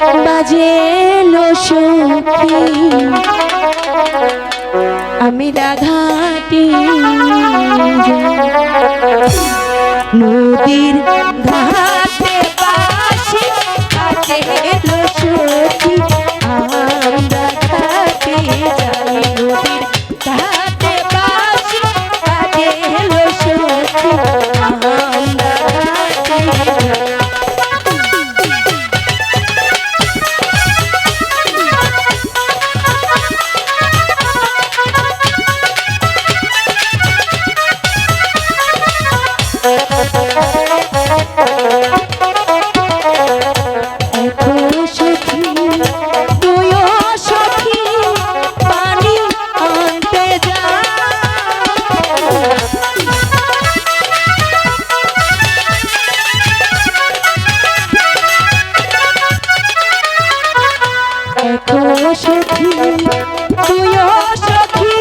Vezel সুখী। আমি রাধাটি। নদীর ঘাটে পাশে বাজেল সুখী। আমরা ঘাটে যাই নদীর ঘাটে পাশে বাজেল সুখী। আমরা ঘাটে যাই দেখো সখী তুইও সখী।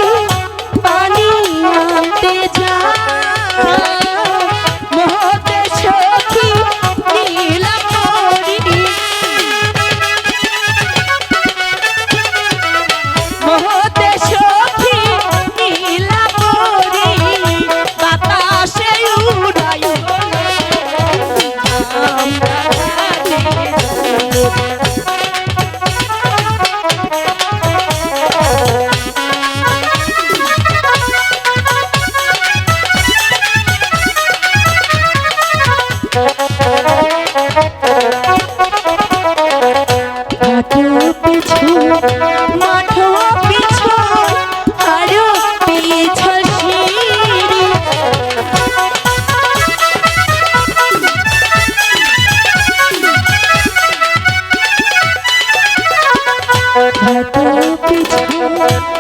কত পিছু